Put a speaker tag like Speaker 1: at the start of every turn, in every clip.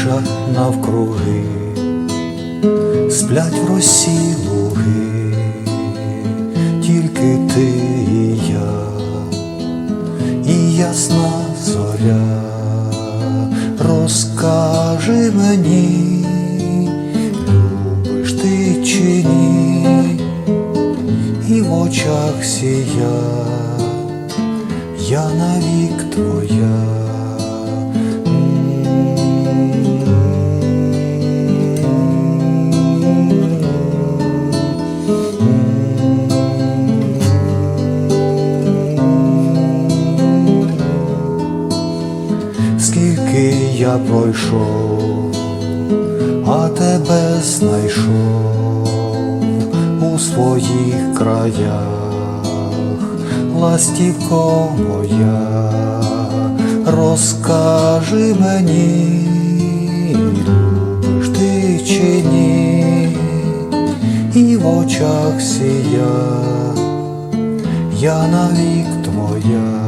Speaker 1: тиша навкруги, сплять в росі луги, тільки ти і я, і ясна зоря, розкажи мені, любиш ти чи ні, і в очах сія, я навік твоя. Скільки я пройшов, а тебе знайшов у своїх краях, ластівко моя, розкажи мені, любиш ти чи ні, і в очах сія, я навік твоя.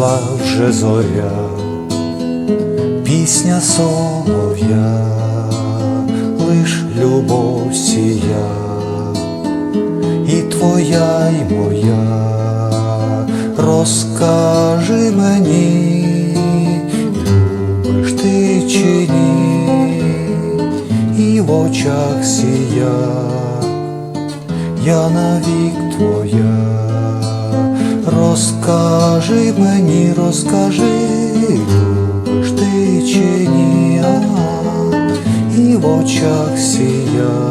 Speaker 1: Згасла вже зоря, пісня солов'я, лиш любов сія, і твоя, і моя, розкажи мені, любиш ти чи ні, і в очах сія, я навік твоя. Розкажи мені, розкажи, любиш ти чи ні, а, і в очах сія,